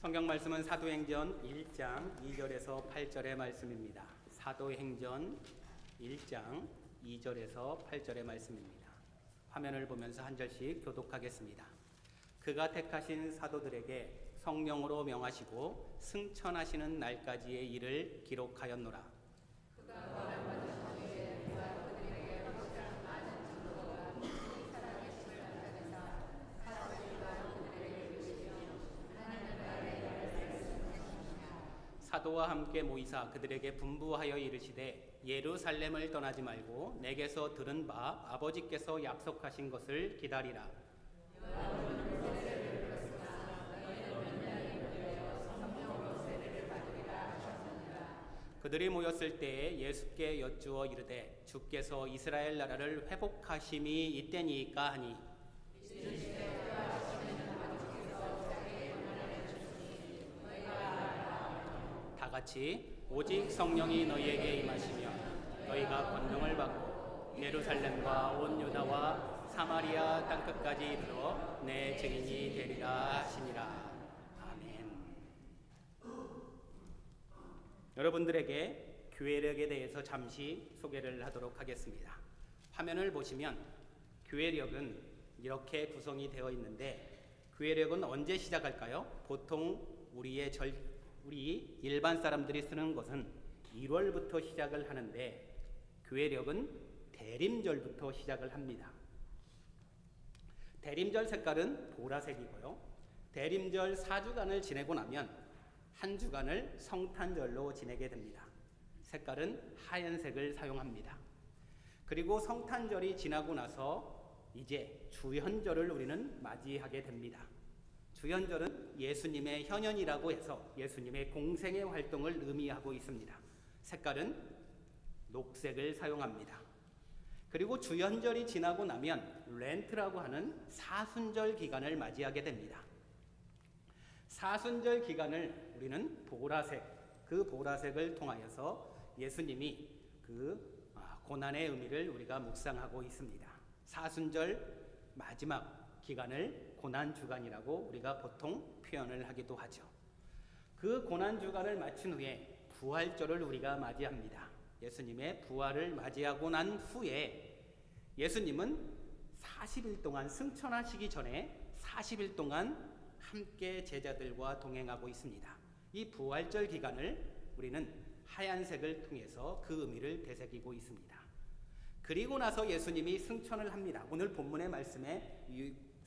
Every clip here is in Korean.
성경 말씀은 사도행전 1장 2절에서 8절의 말씀입니다. 사도행전 1장 2절에서 8절의 말씀입니다. 화면을 보면서 한 절씩 교독하겠습니다. 그가 택하신 사도들에게 성령으로 명하시고 승천하시는 날까지의 일을 기록하였노라. 사도와 함께 모이사 그들에게 분부하여 이르시되 예루살렘을 떠나지 말고 내게서 들은 바 아버지께서 약속하신 것을 기다리라. 그들이 모였을 때에 예수께 여쭈어 이르되 주께서 이스라엘 나라를 회복하심이 이때니까 하니 다 같이 오직 성령이 너희에게 임하시면 너희가 권능을 받고 예루살렘과 온 유다와 사마리아 땅끝까지 이르러 내 증인이 되리라 하시니라. 여러분들에게 교회력에 대해서 잠시 소개를 하도록 하겠습니다. 화면을 보시면 교회력은 이렇게 구성이 되어 있는데 교회력은 언제 시작할까요? 보통 우리의 절 우리 일반 사람들이 쓰는 것은 1월부터 시작을 하는데 교회력은 대림절부터 시작을 합니다. 대림절 색깔은 보라색이고요. 대림절 4주간을 지내고 나면 한 주간을 성탄절로 지내게 됩니다. 색깔은 하얀색을 사용합니다. 그리고 성탄절이 지나고 나서 이제 주현절을 우리는 맞이하게 됩니다. 주현절은 예수님의 현현이라고 해서 예수님의 공생의 활동을 의미하고 있습니다. 색깔은 녹색을 사용합니다. 그리고 주현절이 지나고 나면 렌트라고 하는 사순절 기간을 맞이하게 됩니다. 사순절 기간을 우리는 보라색, 그 보라색을 통하여서 예수님이 그 아, 고난의 의미를 우리가 묵상하고 있습니다. 사순절 마지막 기간을 고난 주간이라고 우리가 보통 표현을 하기도 하죠. 그 고난 주간을 마친 후에 부활절을 우리가 맞이합니다. 예수님의 부활을 맞이하고 난 후에 예수님은 40일 동안 승천하시기 전에 40일 동안 함께 제자들과 동행하고 있습니다. 이 부활절 기간을 우리는 하얀색을 통해서 그 의미를 되새기고 있습니다. 그리고 나서 예수님이 승천을 합니다. 오늘 본문의 말씀에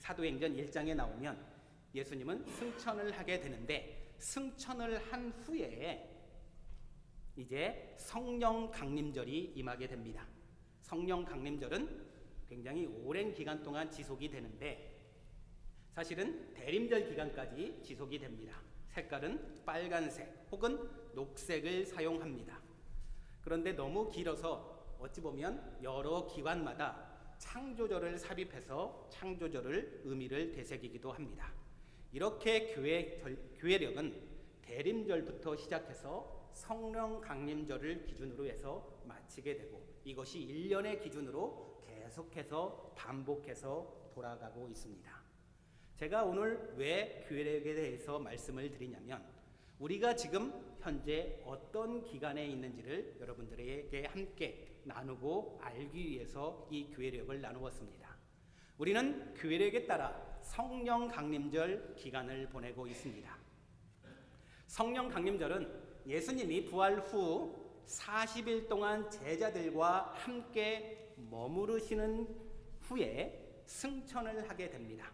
사도행전 1장에 나오면 예수님은 승천을 하게 되는데 승천을 한 후에 이제 성령 강림절이 임하게 됩니다. 성령 강림절은 굉장히 오랜 기간 동안 지속이 되는데 사실은 대림절 기간까지 지속이 됩니다. 색깔은 빨간색 혹은 녹색을 사용합니다. 그런데 너무 길어서 어찌 보면 여러 기관마다 창조절을 삽입해서 창조절을 의미를 되새기기도 합니다. 이렇게 교회 교회력은 대림절부터 시작해서 성령 강림절을 기준으로 해서 마치게 되고 이것이 1년의 기준으로 계속해서 반복해서 돌아가고 있습니다. 제가 오늘 왜 교회력에 대해서 말씀을 드리냐면 우리가 지금 현재 어떤 기간에 있는지를 여러분들에게 함께 나누고 알기 위해서 이 교회력을 나누었습니다. 우리는 교회력에 따라 성령 강림절 기간을 보내고 있습니다. 성령 강림절은 예수님이 부활 후 40일 동안 제자들과 함께 머무르시는 후에 승천을 하게 됩니다.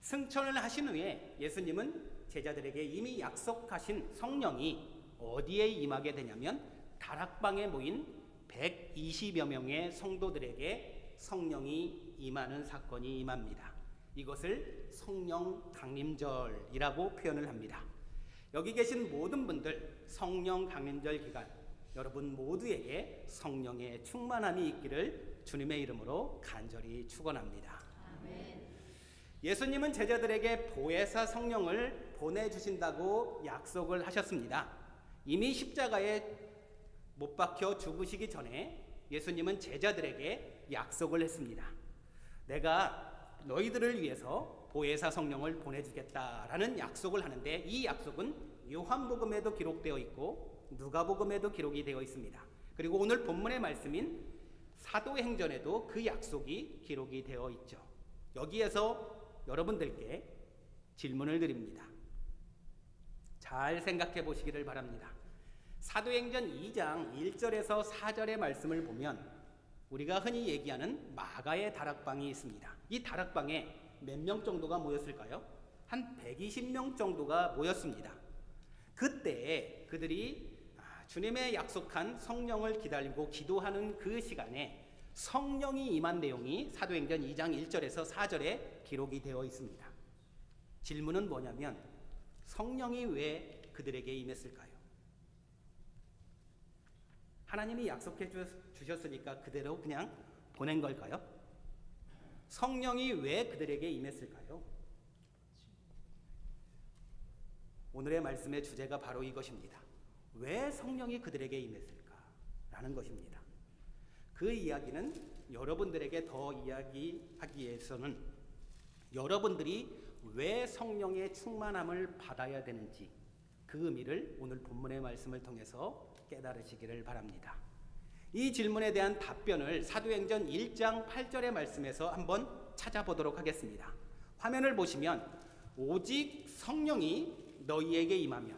승천을 하신 후에 예수님은 제자들에게 이미 약속하신 성령이 어디에 임하게 되냐면 다락방에 모인 120여 명의 성도들에게 성령이 임하는 사건이 임합니다. 이것을 성령 강림절이라고 표현을 합니다. 여기 계신 모든 분들 성령 강림절 기간 여러분 모두에게 성령의 충만함이 있기를 주님의 이름으로 간절히 축원합니다. 예수님은 제자들에게 보혜사 성령을 보내 주신다고 약속을 하셨습니다. 이미 십자가에 못 박혀 죽으시기 전에 예수님은 제자들에게 약속을 했습니다. 내가 너희들을 위해서 보혜사 성령을 보내주겠다라는 약속을 하는데 이 약속은 요한복음에도 기록되어 있고 누가복음에도 기록이 되어 있습니다. 그리고 오늘 본문의 말씀인 사도행전에도 그 약속이 기록이 되어 있죠. 여기에서 여러분들께 질문을 드립니다. 잘 생각해 보시기를 바랍니다. 사도행전 2장 1절에서 4절의 말씀을 보면 우리가 흔히 얘기하는 마가의 다락방이 있습니다. 이 다락방에 몇 명 정도가 모였을까요? 한 120명 정도가 모였습니다. 그때 그들이 아, 주님의 약속한 성령을 기다리고 기도하는 그 시간에 성령이 임한 내용이 사도행전 2장 1절에서 4절에 기록이 되어 있습니다. 질문은 뭐냐면 성령이 왜 그들에게 임했을까요? 하나님이 약속해 주셨으니까 그대로 그냥 보낸 걸까요? 성령이 왜 그들에게 임했을까요? 오늘의 말씀의 주제가 바로 이것입니다. 왜 성령이 그들에게 임했을까? 라는 것입니다. 그 이야기는 여러분들에게 더 이야기하기 위해서는 여러분들이 왜 성령의 충만함을 받아야 되는지 그 의미를 오늘 본문의 말씀을 통해서 깨달으시기를 바랍니다. 이 질문에 대한 답변을 사도행전 1장 8절의 말씀에서 한번 찾아보도록 하겠습니다. 화면을 보시면 오직 성령이 너희에게 임하면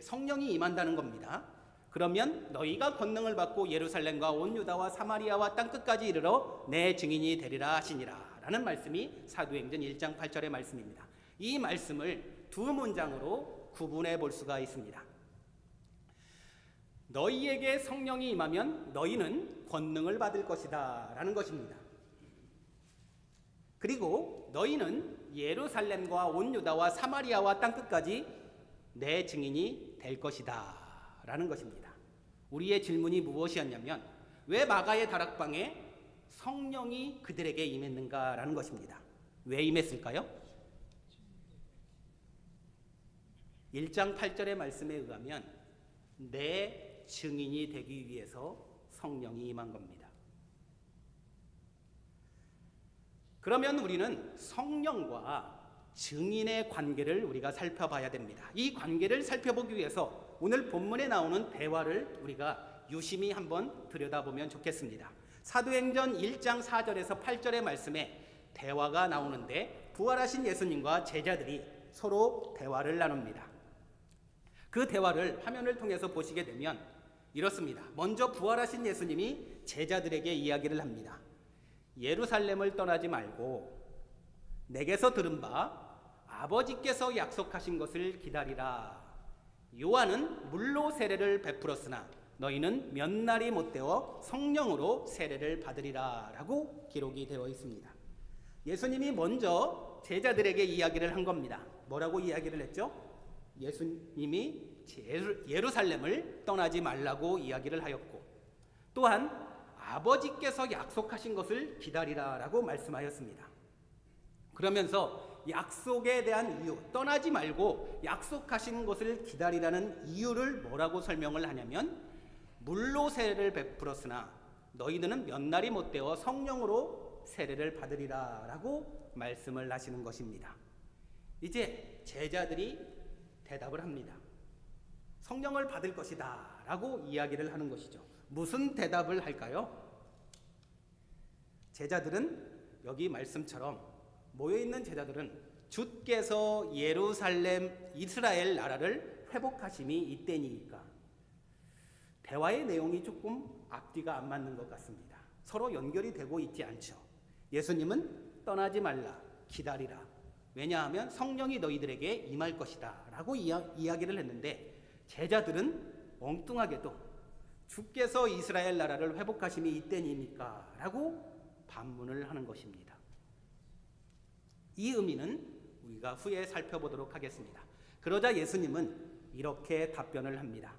성령이 임한다는 겁니다. 그러면 너희가 권능을 받고 예루살렘과 온 유다와 사마리아와 땅 끝까지 이르러 내 증인이 되리라 하시니라 라는 말씀이 사도행전 1장 8절의 말씀입니다. 이 말씀을 두 문장으로 구분해 볼 수가 있습니다. 너희에게 성령이 임하면 너희는 권능을 받을 것이다 라는 것입니다. 그리고 너희는 예루살렘과 온 유다와 사마리아와 땅 끝까지 내 증인이 될 것이다 라는 것입니다. 우리의 질문이 무엇이었냐면 왜 마가의 다락방에 성령이 그들에게 임했는가라는 것입니다. 왜 임했을까요? 1장 8절의 말씀에 의하면 내 증인이 되기 위해서 성령이 임한 겁니다. 그러면 우리는 성령과 증인의 관계를 우리가 살펴봐야 됩니다. 이 관계를 살펴보기 위해서 오늘 본문에 나오는 대화를 우리가 유심히 한번 들여다보면 좋겠습니다. 사도행전 1장 4절에서 8절의 말씀에 대화가 나오는데 부활하신 예수님과 제자들이 서로 대화를 나눕니다. 그 대화를 화면을 통해서 보시게 되면 이렇습니다. 먼저 부활하신 예수님이 제자들에게 이야기를 합니다. 예루살렘을 떠나지 말고 내게서 들은 바 아버지께서 약속하신 것을 기다리라. 요한은 물로 세례를 베풀었으나 너희는 몇 날이 못 되어 성령으로 세례를 받으리라 라고 기록이 되어 있습니다. 예수님이 먼저 제자들에게 이야기를 한 겁니다. 뭐라고 이야기를 했죠? 예수님이 예루살렘을 떠나지 말라고 이야기를 하였고 또한 아버지께서 약속하신 것을 기다리라라고 말씀하였습니다. 그러면서 약속에 대한 이유, 떠나지 말고 약속하신 것을 기다리라는 이유를 뭐라고 설명을 하냐면 물로 세례를 베풀었으나 너희들은 몇 날이 못 되어 성령으로 세례를 받으리라라고 말씀을 하시는 것입니다. 이제 제자들이 대답을 합니다. 성령을 받을 것이다 라고 이야기를 하는 것이죠. 무슨 대답을 할까요? 제자들은 여기 말씀처럼 모여있는 제자들은 주께서 예루살렘 이스라엘 나라를 회복하심이 이때니까 대화의 내용이 조금 앞뒤가 안 맞는 것 같습니다. 서로 연결이 되고 있지 않죠. 예수님은 떠나지 말라, 기다리라. 왜냐하면 성령이 너희들에게 임할 것이다. 라고 이야, 이야기를 했는데 제자들은 엉뚱하게도 주께서 이스라엘 나라를 회복하심이 이때입니까? 라고 반문을 하는 것입니다. 이 의미는 우리가 후에 살펴보도록 하겠습니다. 그러자 예수님은 이렇게 답변을 합니다.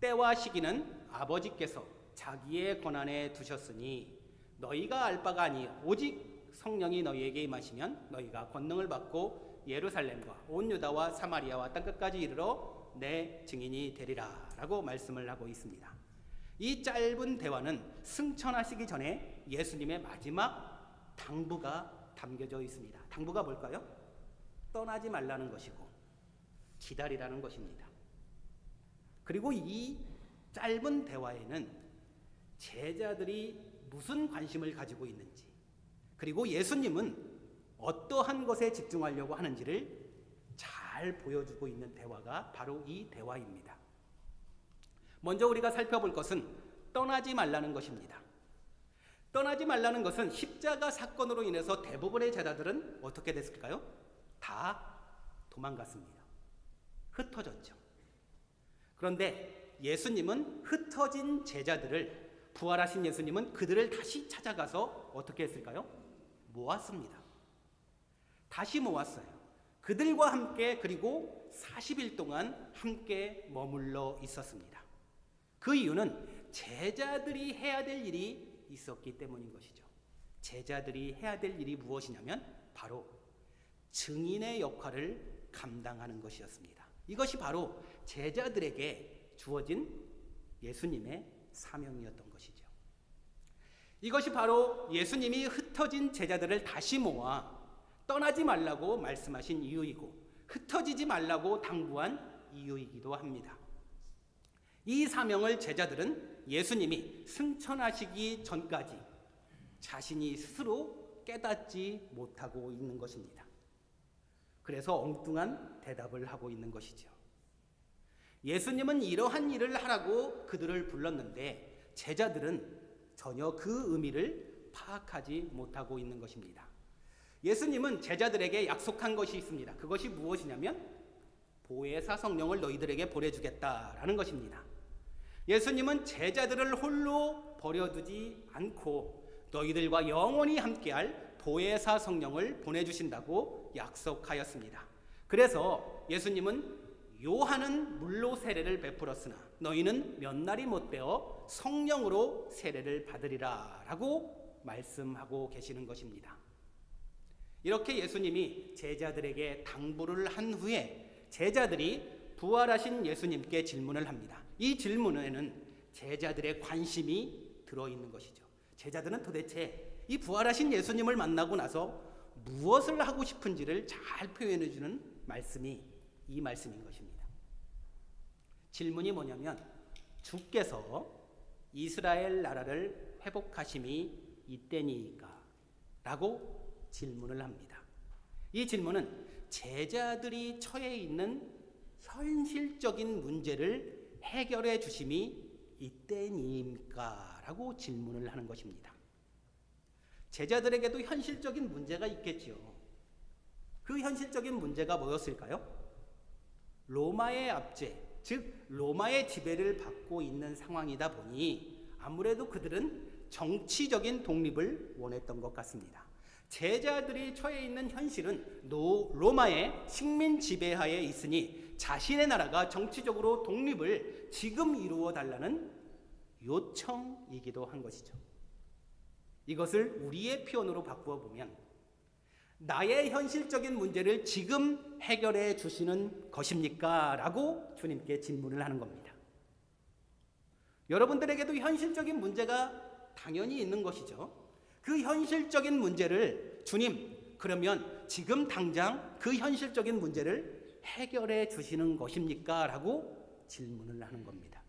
때와 시기는 아버지께서 자기의 권한에 두셨으니 너희가 알 바가 아니 오직 성령이 너희에게 임하시면 너희가 권능을 받고 예루살렘과 온 유다와 사마리아와 땅 끝까지 이르러 내 증인이 되리라 라고 말씀을 하고 있습니다. 이 짧은 대화는 승천하시기 전에 예수님의 마지막 당부가 담겨져 있습니다. 당부가 뭘까요? 떠나지 말라는 것이고 기다리라는 것입니다. 그리고 이 짧은 대화에는 제자들이 무슨 관심을 가지고 있는지 그리고 예수님은 어떠한 것에 집중하려고 하는지를 잘 보여주고 있는 대화가 바로 이 대화입니다. 먼저 우리가 살펴볼 것은 떠나지 말라는 것입니다. 떠나지 말라는 것은 십자가 사건으로 인해서 대부분의 제자들은 어떻게 됐을까요? 다 도망갔습니다. 흩어졌죠. 그런데 예수님은 흩어진 제자들을 부활하신 예수님은 그들을 다시 찾아가서 어떻게 했을까요? 모았습니다. 다시 모았어요. 그들과 함께 그리고 40일 동안 함께 머물러 있었습니다. 그 이유는 제자들이 해야 될 일이 있었기 때문인 것이죠. 제자들이 해야 될 일이 무엇이냐면 바로 증인의 역할을 감당하는 것이었습니다. 이것이 바로 제자들에게 주어진 예수님의 사명이었던 것이죠. 이것이 바로 예수님이 흩어진 제자들을 다시 모아 떠나지 말라고 말씀하신 이유이고 흩어지지 말라고 당부한 이유이기도 합니다. 이 사명을 제자들은 예수님이 승천하시기 전까지 자신이 스스로 깨닫지 못하고 있는 것입니다. 그래서 엉뚱한 대답을 하고 있는 것이죠. 예수님은 이러한 일을 하라고 그들을 불렀는데 제자들은 전혀 그 의미를 파악하지 못하고 있는 것입니다. 예수님은 제자들에게 약속한 것이 있습니다. 그것이 무엇이냐면 보혜사 성령을 너희들에게 보내주겠다라는 것입니다. 예수님은 제자들을 홀로 버려두지 않고 너희들과 영원히 함께할 보혜사 성령을 보내주신다고 약속하였습니다. 그래서 예수님은 요한은 물로 세례를 베풀었으나 너희는 몇 날이 못 되어 성령으로 세례를 받으리라 라고 말씀하고 계시는 것입니다. 이렇게 예수님이 제자들에게 당부를 한 후에 제자들이 부활하신 예수님께 질문을 합니다. 이 질문에는 제자들의 관심이 들어 있는 것이죠. 제자들은 도대체 이 부활하신 예수님을 만나고 나서 무엇을 하고 싶은지를 잘 표현해 주는 말씀이 이 말씀인 것입니다. 질문이 뭐냐면 주께서 이스라엘 나라를 회복하심이 이때니까 라고 질문을 합니다. 이 질문은 제자들이 처해 있는 현실적인 문제를 해결해 주심이 이때니까 라고 질문을 하는 것입니다. 제자들에게도 현실적인 문제가 있겠지요. 그 현실적인 문제가 뭐였을까요? 로마의 압제, 즉 로마의 지배를 받고 있는 상황이다 보니 아무래도 그들은 정치적인 독립을 원했던 것 같습니다. 제자들이 처해 있는 현실은 노, 로마의 식민 지배하에 있으니 자신의 나라가 정치적으로 독립을 지금 이루어 달라는 요청이기도 한 것이죠. 이것을 우리의 표현으로 바꾸어 보면 나의 현실적인 문제를 지금 해결해 주시는 것입니까? 라고 주님께 질문을 하는 겁니다. 여러분들에게도 현실적인 문제가 당연히 있는 것이죠. 그 현실적인 문제를 주님, 그러면 지금 당장 그 현실적인 문제를 해결해 주시는 것입니까? 라고 질문을 하는 겁니다.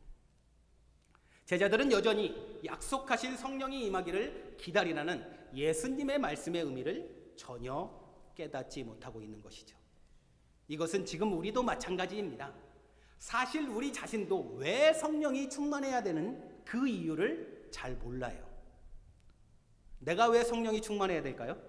제자들은 여전히 약속하신 성령이 임하기를 기다리라는 예수님의 말씀의 의미를 전혀 깨닫지 못하고 있는 것이죠. 이것은 지금 우리도 마찬가지입니다. 사실 우리 자신도 왜 성령이 충만해야 되는 그 이유를 잘 몰라요. 내가 왜 성령이 충만해야 될까요?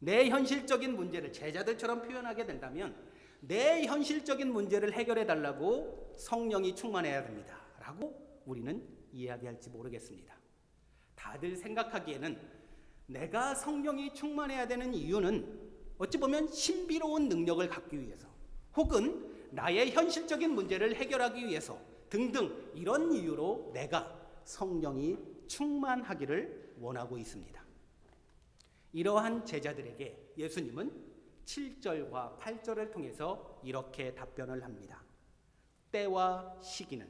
내 현실적인 문제를 제자들처럼 표현하게 된다면 내 현실적인 문제를 해결해 달라고 성령이 충만해야 됩니다. 라고 우리는 이야기할지 모르겠습니다. 다들 생각하기에는 내가 성령이 충만해야 되는 이유는 어찌 보면 신비로운 능력을 갖기 위해서 혹은 나의 현실적인 문제를 해결하기 위해서 등등 이런 이유로 내가 성령이 충만하기를 원하고 있습니다. 이러한 제자들에게 예수님은 7절과 8절을 통해서 이렇게 답변을 합니다. 때와 시기는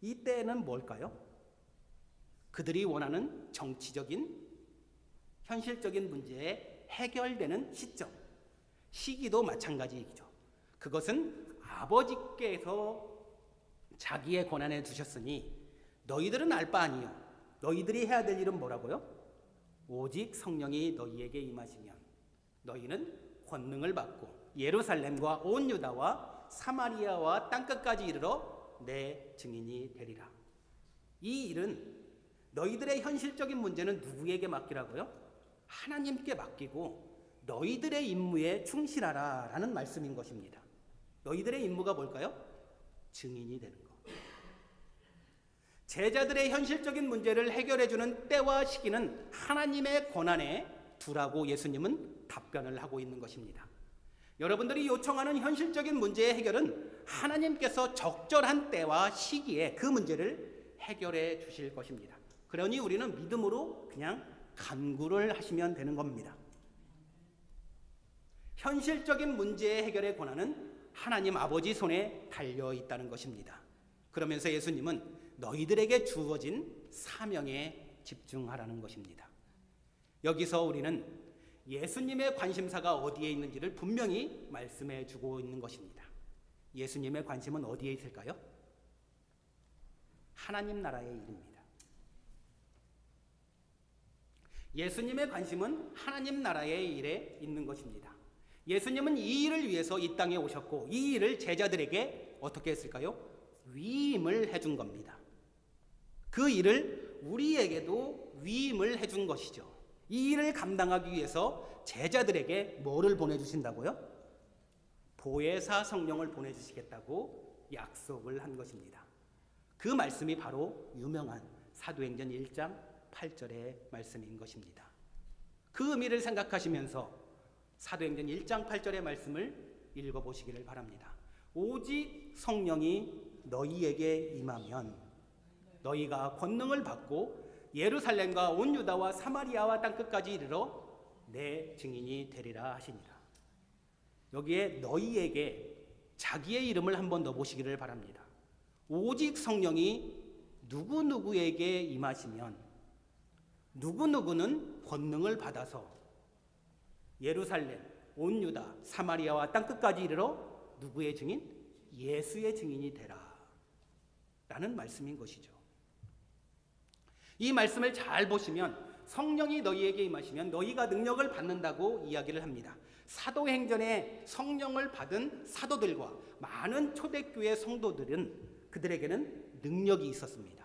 이 때는 뭘까요? 그들이 원하는 정치적인 현실적인 문제의 해결되는 시점, 시기도 마찬가지이죠. 그것은 아버지께서 자기의 권한에 두셨으니 너희들은 알 바 아니요. 너희들이 해야 될 일은 뭐라고요? 오직 성령이 너희에게 임하시면 너희는 권능을 받고 예루살렘과 온 유다와 사마리아와 땅끝까지 이르러 내 증인이 되리라. 이 일은 너희들의 현실적인 문제는 누구에게 맡기라고요? 하나님께 맡기고 너희들의 임무에 충실하라라는 말씀인 것입니다. 너희들의 임무가 뭘까요? 증인이 되는 것. 제자들의 현실적인 문제를 해결해 주는 때와 시기는 하나님의 권한에 두라고 예수님은 답변을 하고 있는 것입니다. 여러분들이 요청하는 현실적인 문제의 해결은 하나님께서 적절한 때와 시기에 그 문제를 해결해 주실 것입니다. 그러니 우리는 믿음으로 그냥 간구를 하시면 되는 겁니다. 현실적인 문제의 해결의 권한은 하나님 아버지 손에 달려 있다는 것입니다. 그러면서 예수님은 너희들에게 주어진 사명에 집중하라는 것입니다. 여기서 우리는 예수님의 관심사가 어디에 있는지를 분명히 말씀해 주고 있는 것입니다. 예수님의 관심은 어디에 있을까요? 하나님 나라의 일입니다. 예수님의 관심은 하나님 나라의 일에 있는 것입니다. 예수님은 이 일을 위해서 이 땅에 오셨고 이 일을 제자들에게 어떻게 했을까요? 위임을 해준 겁니다. 그 일을 우리에게도 위임을 해준 것이죠. 이 일을 감당하기 위해서 제자들에게 뭐를 보내주신다고요? 보혜사 성령을 보내주시겠다고 약속을 한 것입니다. 그 말씀이 바로 유명한 사도행전 1장 8절의 말씀인 것입니다. 그 의미를 생각하시면서 사도행전 1장 8절의 말씀을 읽어보시기를 바랍니다. 오직 성령이 너희에게 임하면 너희가 권능을 받고 예루살렘과 온 유다와 사마리아와 땅 끝까지 이르러 내 증인이 되리라 하시니라. 여기에 너희에게 자기의 이름을 한번 넣어보시기를 바랍니다. 오직 성령이 누구누구에게 임하시면 누구누구는 권능을 받아서 예루살렘, 온 유다, 사마리아와 땅 끝까지 이르러 누구의 증인? 예수의 증인이 되라. 라는 말씀인 것이죠. 이 말씀을 잘 보시면 성령이 너희에게 임하시면 너희가 능력을 받는다고 이야기를 합니다. 사도행전에 성령을 받은 사도들과 많은 초대교회 성도들은 그들에게는 능력이 있었습니다.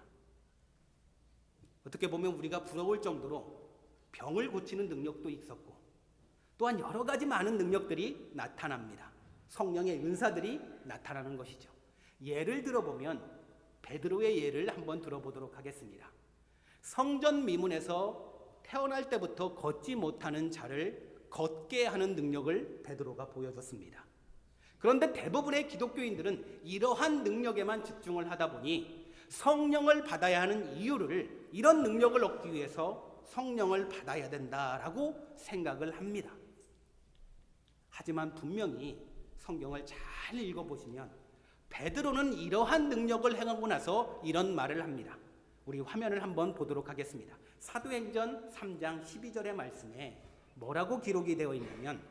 어떻게 보면 우리가 부러울 정도로 병을 고치는 능력도 있었고 또한 여러 가지 많은 능력들이 나타납니다. 성령의 은사들이 나타나는 것이죠. 예를 들어보면 베드로의 예를 한번 들어보도록 하겠습니다. 성전 미문에서 태어날 때부터 걷지 못하는 자를 걷게 하는 능력을 베드로가 보여줬습니다. 그런데 대부분의 기독교인들은 이러한 능력에만 집중을 하다 보니 성령을 받아야 하는 이유를 이런 능력을 얻기 위해서 성령을 받아야 된다라고 생각을 합니다. 하지만 분명히 성경을 잘 읽어보시면 베드로는 이러한 능력을 행하고 나서 이런 말을 합니다. 우리 화면을 한번 보도록 하겠습니다. 사도행전 3장 12절의 말씀에 뭐라고 기록이 되어 있냐면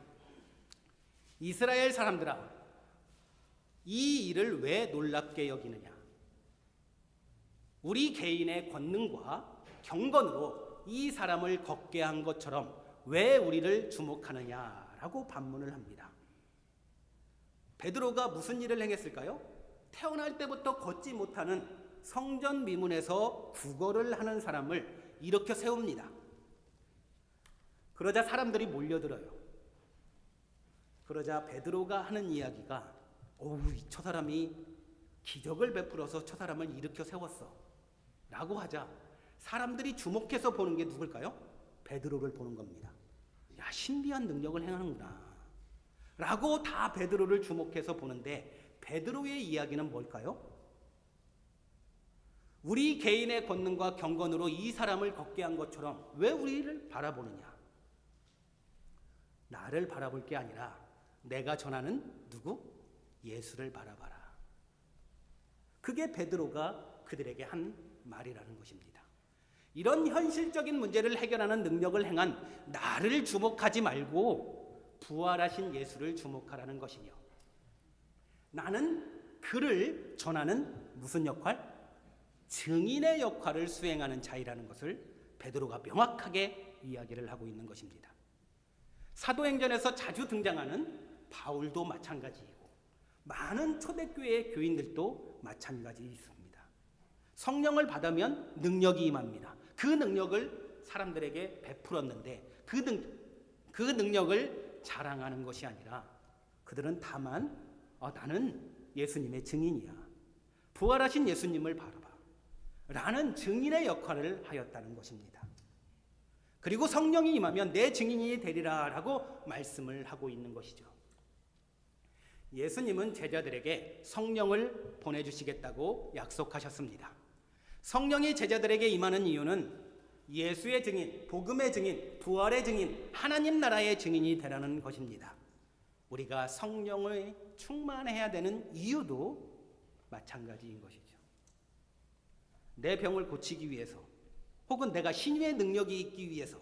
이스라엘 사람들아 이 일을 왜 놀랍게 여기느냐 우리 개인의 권능과 경건으로 이 사람을 걷게 한 것처럼 왜 우리를 주목하느냐라고 반문을 합니다. 베드로가 무슨 일을 행했을까요? 태어날 때부터 걷지 못하는 성전 미문에서 구걸을 하는 사람을 일으켜 세웁니다. 그러자 사람들이 몰려들어요. 그러자 베드로가 하는 이야기가 어우 저 사람이 기적을 베풀어서 저 사람을 일으켜 세웠어 라고 하자 사람들이 주목해서 보는 게 누굴까요? 베드로를 보는 겁니다. 야 신비한 능력을 행하는구나 라고 다 베드로를 주목해서 보는데 베드로의 이야기는 뭘까요? 우리 개인의 권능과 경건으로 이 사람을 걷게 한 것처럼 왜 우리를 바라보느냐? 나를 바라볼 게 아니라 내가 전하는 누구? 예수를 바라봐라. 그게 베드로가 그들에게 한 말이라는 것입니다. 이런 현실적인 문제를 해결하는 능력을 행한 나를 주목하지 말고 부활하신 예수를 주목하라는 것이며 나는 그를 전하는 무슨 역할? 증인의 역할을 수행하는 자이라는 것을 베드로가 명확하게 이야기를 하고 있는 것입니다. 사도행전에서 자주 등장하는 바울도 마찬가지이고 많은 초대교회 교인들도 마찬가지 있습니다. 성령을 받으면 능력이 임합니다. 그 능력을 사람들에게 베풀었는데 그, 능, 그 능력을 자랑하는 것이 아니라 그들은 다만 어, 나는 예수님의 증인이야. 부활하신 예수님을 바라봐. 라는 증인의 역할을 하였다는 것입니다. 그리고 성령이 임하면 내 증인이 되리라 라고 말씀을 하고 있는 것이죠. 예수님은 제자들에게 성령을 보내주시겠다고 약속하셨습니다. 성령이 제자들에게 임하는 이유는 예수의 증인, 복음의 증인, 부활의 증인, 하나님 나라의 증인이 되라는 것입니다. 우리가 성령을 충만해야 되는 이유도 마찬가지인 것이죠. 내 병을 고치기 위해서 혹은 내가 신유의 능력이 있기 위해서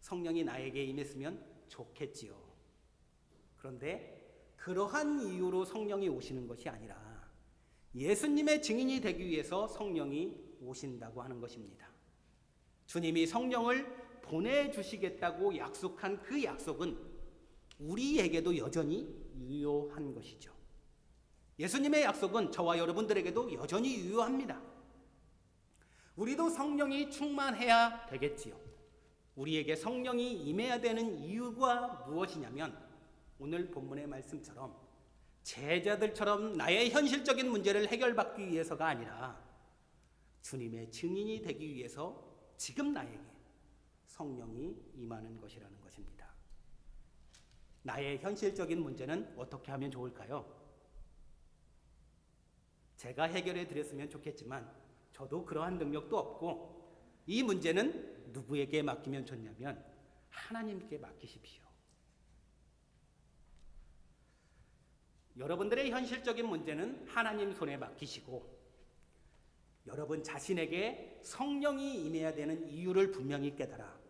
성령이 나에게 임했으면 좋겠지요. 그런데 그러한 이유로 성령이 오시는 것이 아니라 예수님의 증인이 되기 위해서 성령이 오신다고 하는 것입니다. 주님이 성령을 보내주시겠다고 약속한 그 약속은 우리에게도 여전히 유효한 것이죠. 예수님의 약속은 저와 여러분들에게도 여전히 유효합니다. 우리도 성령이 충만해야 되겠지요. 우리에게 성령이 임해야 되는 이유가 무엇이냐면 오늘 본문의 말씀처럼 제자들처럼 나의 현실적인 문제를 해결받기 위해서가 아니라 주님의 증인이 되기 위해서 지금 나에게 성령이 임하는 것이라는 것입니다. 나의 현실적인 문제는 어떻게 하면 좋을까요? 제가 해결해 드렸으면 좋겠지만 저도 그러한 능력도 없고 이 문제는 누구에게 맡기면 좋냐면 하나님께 맡기십시오. 여러분들의 현실적인 문제는 하나님 손에 맡기시고 여러분 자신에게 성령이 임해야 되는 이유를 분명히 깨달아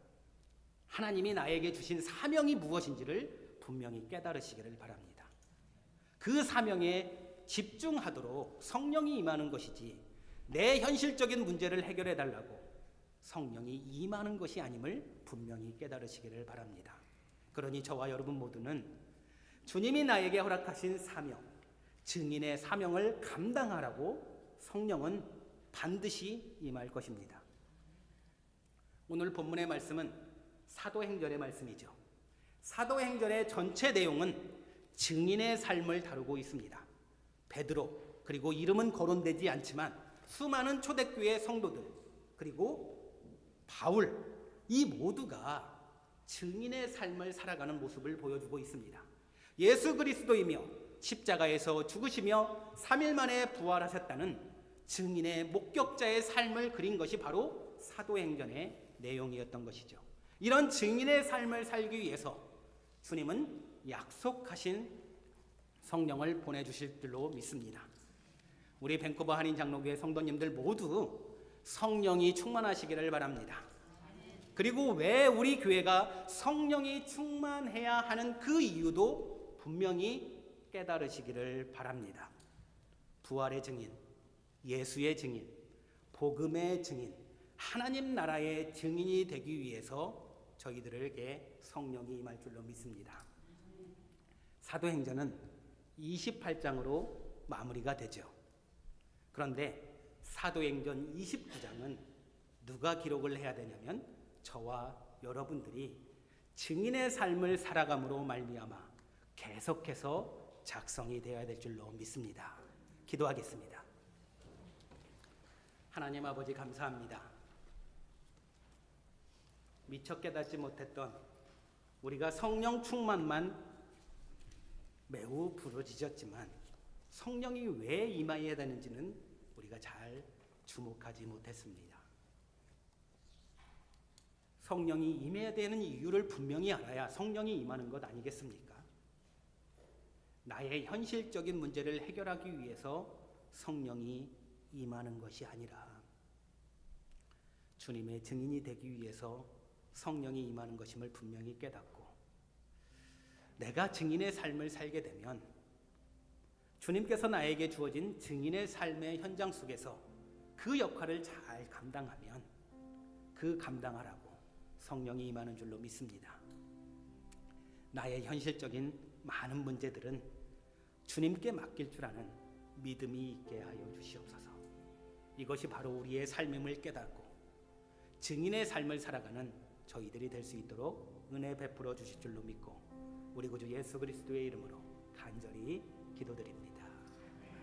하나님이 나에게 주신 사명이 무엇인지를 분명히 깨달으시기를 바랍니다. 그 사명에 집중하도록 성령이 임하는 것이지 내 현실적인 문제를 해결해 달라고 성령이 임하는 것이 아님을 분명히 깨달으시기를 바랍니다. 그러니 저와 여러분 모두는 주님이 나에게 허락하신 사명, 증인의 사명을 감당하라고 성령은 반드시 임할 것입니다. 오늘 본문의 말씀은 사도행전의 말씀이죠. 사도행전의 전체 내용은 증인의 삶을 다루고 있습니다. 베드로 그리고 이름은 거론되지 않지만 수많은 초대교회 성도들 그리고 바울 이 모두가 증인의 삶을 살아가는 모습을 보여주고 있습니다. 예수 그리스도이며 십자가에서 죽으시며 3일 만에 부활하셨다는 증인의 목격자의 삶을 그린 것이 바로 사도행전의 내용이었던 것이죠. 이런 증인의 삶을 살기 위해서 주님은 약속하신 성령을 보내주실 줄로 믿습니다. 우리 밴쿠버 한인 장로교회 성도님들 모두 성령이 충만하시기를 바랍니다. 그리고 왜 우리 교회가 성령이 충만해야 하는 그 이유도 분명히 깨달으시기를 바랍니다. 부활의 증인, 예수의 증인, 복음의 증인, 하나님 나라의 증인이 되기 위해서 저희들에게 성령이 임할 줄로 믿습니다. 사도행전은 28장으로 마무리가 되죠. 그런데 사도행전 29장은 누가 기록을 해야 되냐면 저와 여러분들이 증인의 삶을 살아감으로 말미암아 계속해서 작성이 되어야 될 줄로 믿습니다. 기도하겠습니다. 하나님 아버지 감사합니다. 미처 깨닫지 못했던 우리가 성령 충만만 매우 부러지셨지만 성령이 왜 임하여야 되는지는 우리가 잘 주목하지 못했습니다. 성령이 임해야 되는 이유를 분명히 알아야 성령이 임하는 것 아니겠습니까? 나의 현실적인 문제를 해결하기 위해서 성령이 임하는 것이 아니라 주님의 증인이 되기 위해서 성령이 임하는 것임을 분명히 깨닫고 내가 증인의 삶을 살게 되면 주님께서 나에게 주어진 증인의 삶의 현장 속에서 그 역할을 잘 감당하면 그 감당하라고 성령이 임하는 줄로 믿습니다. 나의 현실적인 많은 문제들은 주님께 맡길 줄 아는 믿음이 있게 하여 주시옵소서. 이것이 바로 우리의 삶임을 깨닫고 증인의 삶을 살아가는 저희들이 될 수 있도록 은혜 베풀어 주실 줄로 믿고 우리 구주 예수 그리스도의 이름으로 간절히 기도드립니다.